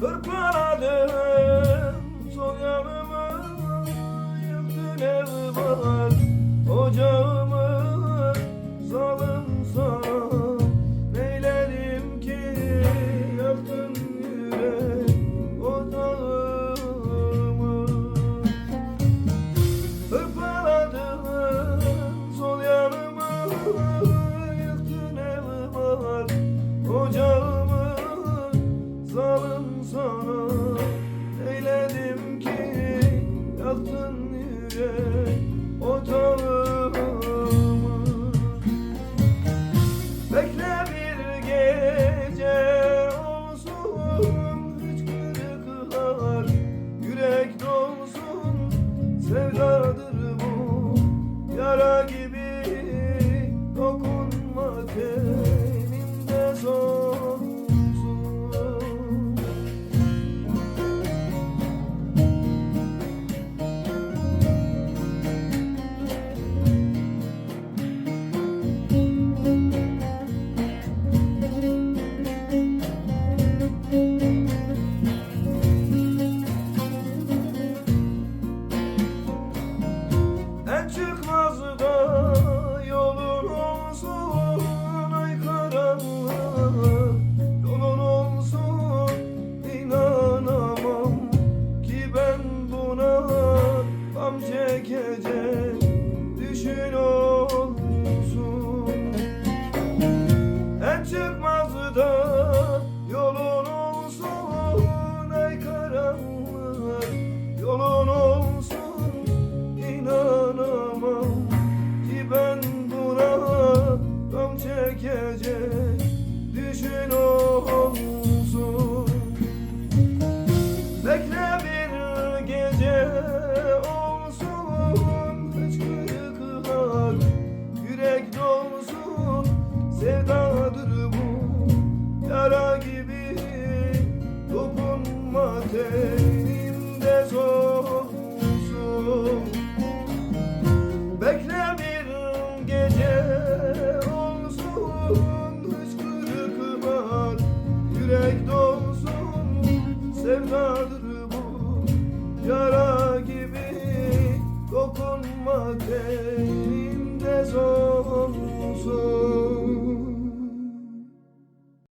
Hırpaladım sol yanımı Yıktın ev var Bekle bir gece olsun Hıçkırıklar Yürek dolsun. Sevdadır bu Yara gibi Dokunma tenimde solsun düşün olsun Dokunma tenimde solsun Bekle bir gece olsun Hıçkırıklar yürek dolsun. Sevdadır bu yara gibi Dokunma tenimde solsun